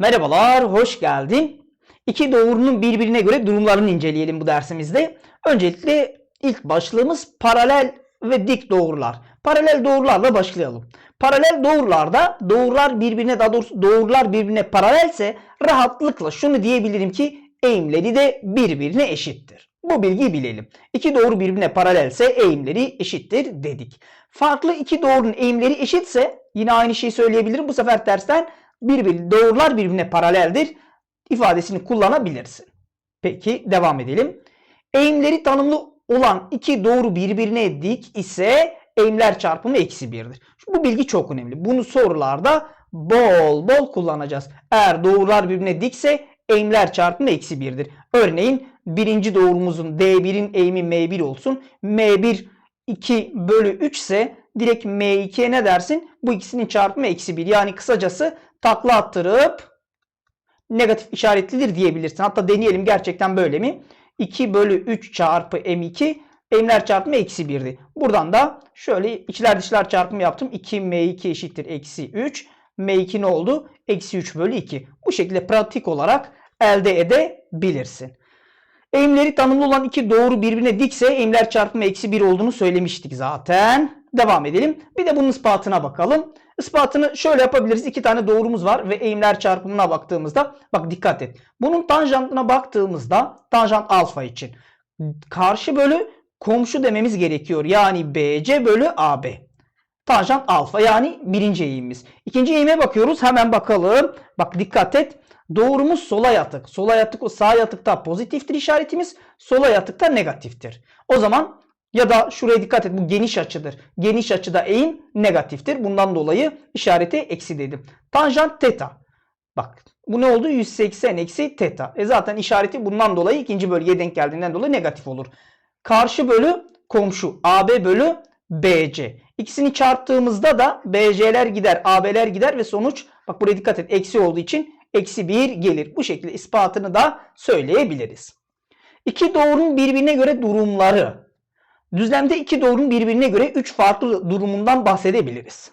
Merhabalar, hoş geldin. İki doğrunun birbirine göre durumlarını inceleyelim bu dersimizde. Öncelikle ilk başlığımız paralel ve dik doğrular. Paralel doğrularla başlayalım. Paralel doğrularda doğrular birbirine daha doğrusu doğrular birbirine paralelse rahatlıkla şunu diyebilirim ki eğimleri de birbirine eşittir. Bu bilgiyi bilelim. İki doğru birbirine paralelse eğimleri eşittir dedik. Farklı iki doğrunun eğimleri eşitse yine aynı şeyi söyleyebilirim. Bu sefer tersten birbiri doğrular birbirine paraleldir ifadesini kullanabilirsin. Peki devam edelim. Eğimleri tanımlı olan iki doğru birbirine dik ise eğimler çarpımı eksi 1'dir. Bu bilgi çok önemli. Bunu sorularda bol bol kullanacağız. Eğer doğrular birbirine dikse eğimler çarpımı eksi 1'dir. Örneğin birinci doğrumuzun D1'in eğimi M1 olsun. M1 2 bölü 3 ise direkt M2'ye ne dersin? Bu ikisinin çarpımı eksi 1. Yani kısacası takla attırıp negatif işaretlidir diyebilirsin. Hatta deneyelim gerçekten böyle mi? 2 bölü 3 çarpı M2 M'ler çarpımı eksi 1'di. Buradan da şöyle içler dışlar çarpımı yaptım. 2M2 eşittir eksi 3. M2 ne oldu? Eksi 3 bölü 2. Bu şekilde pratik olarak elde edebilirsin. Eğimleri tanımlı olan iki doğru birbirine dikse eğimler çarpımı eksi 1 olduğunu söylemiştik zaten. Devam edelim. Bir de bunun ispatına bakalım. Ispatını şöyle yapabiliriz. İki tane doğrumuz var ve eğimler çarpımına baktığımızda bak dikkat et. Bunun tanjantına baktığımızda tanjant alfa için karşı bölü komşu dememiz gerekiyor. Yani BC bölü AB. Tanjant alfa yani birinci eğimimiz. İkinci eğime bakıyoruz. Hemen bakalım. Bak dikkat et. Doğrumuz sola yatık. Sola yatık sağ yatıkta pozitiftir işaretimiz. Sola yatıkta negatiftir. O zaman ya da şuraya dikkat et bu geniş açıdır. Geniş açıda eğim negatiftir. Bundan dolayı işareti eksi dedim. Tanjant teta. Bak bu ne oldu? 180 eksi teta. E zaten işareti bundan dolayı ikinci bölgeye denk geldiğinden dolayı negatif olur. Karşı bölü komşu. AB bölü BC. İkisini çarptığımızda da BC'ler gider, AB'ler gider ve sonuç bak buraya dikkat et eksi olduğu için eksi 1 gelir. Bu şekilde ispatını da söyleyebiliriz. İki doğrunun birbirine göre durumları. Düzlemde iki doğrunun birbirine göre 3 farklı durumundan bahsedebiliriz.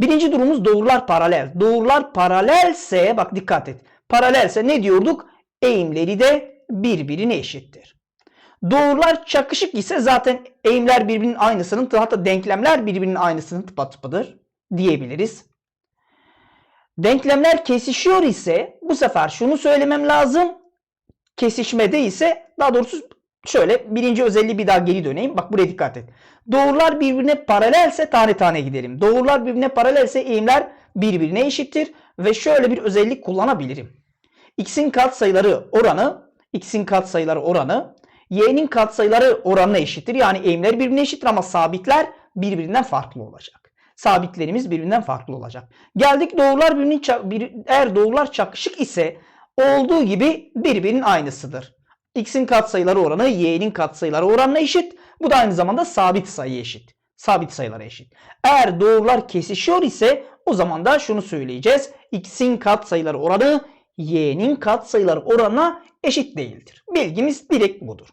Birinci durumumuz doğrular paralel. Doğrular paralelse bak dikkat et. Paralelse ne diyorduk? Eğimleri de birbirine eşittir. Doğrular çakışık ise zaten eğimler birbirinin aynısının hatta denklemler birbirinin aynısının tıpatıpıdır diyebiliriz. Denklemler kesişiyor ise bu sefer şunu söylemem lazım. Kesişmede ise daha doğrusu şöyle birinci özelliği bir daha geri döneyim. Bak buraya dikkat et. Doğrular birbirine paralelse tane tane gidelim. Doğrular birbirine paralelse eğimler birbirine eşittir. Ve şöyle bir özellik kullanabilirim. X'in katsayıları oranı, X'in katsayıları oranı, Y'nin katsayıları oranına eşittir. Yani eğimler birbirine eşittir ama sabitler birbirinden farklı olacak. Sabitlerimiz birbirinden farklı olacak. Geldik doğrular birbirinin bir, eğer doğrular çakışık ise olduğu gibi birbirinin aynısıdır. X'in katsayıları oranı Y'nin katsayıları oranına eşit. Bu da aynı zamanda sabit sayı eşit. Sabit sayılara eşit. Eğer doğrular kesişiyor ise o zaman da şunu söyleyeceğiz. X'in katsayıları oranı Y'nin katsayıları oranına eşit değildir. Bilgimiz direkt budur.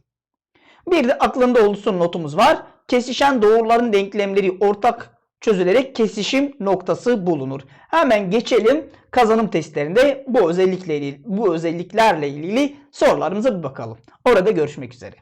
Bir de aklında olsun notumuz var. Kesişen doğruların denklemleri ortak çözülerek kesişim noktası bulunur. Hemen geçelim kazanım testlerinde bu özellikleri bu özelliklerle ilgili sorularımıza bir bakalım. Orada görüşmek üzere.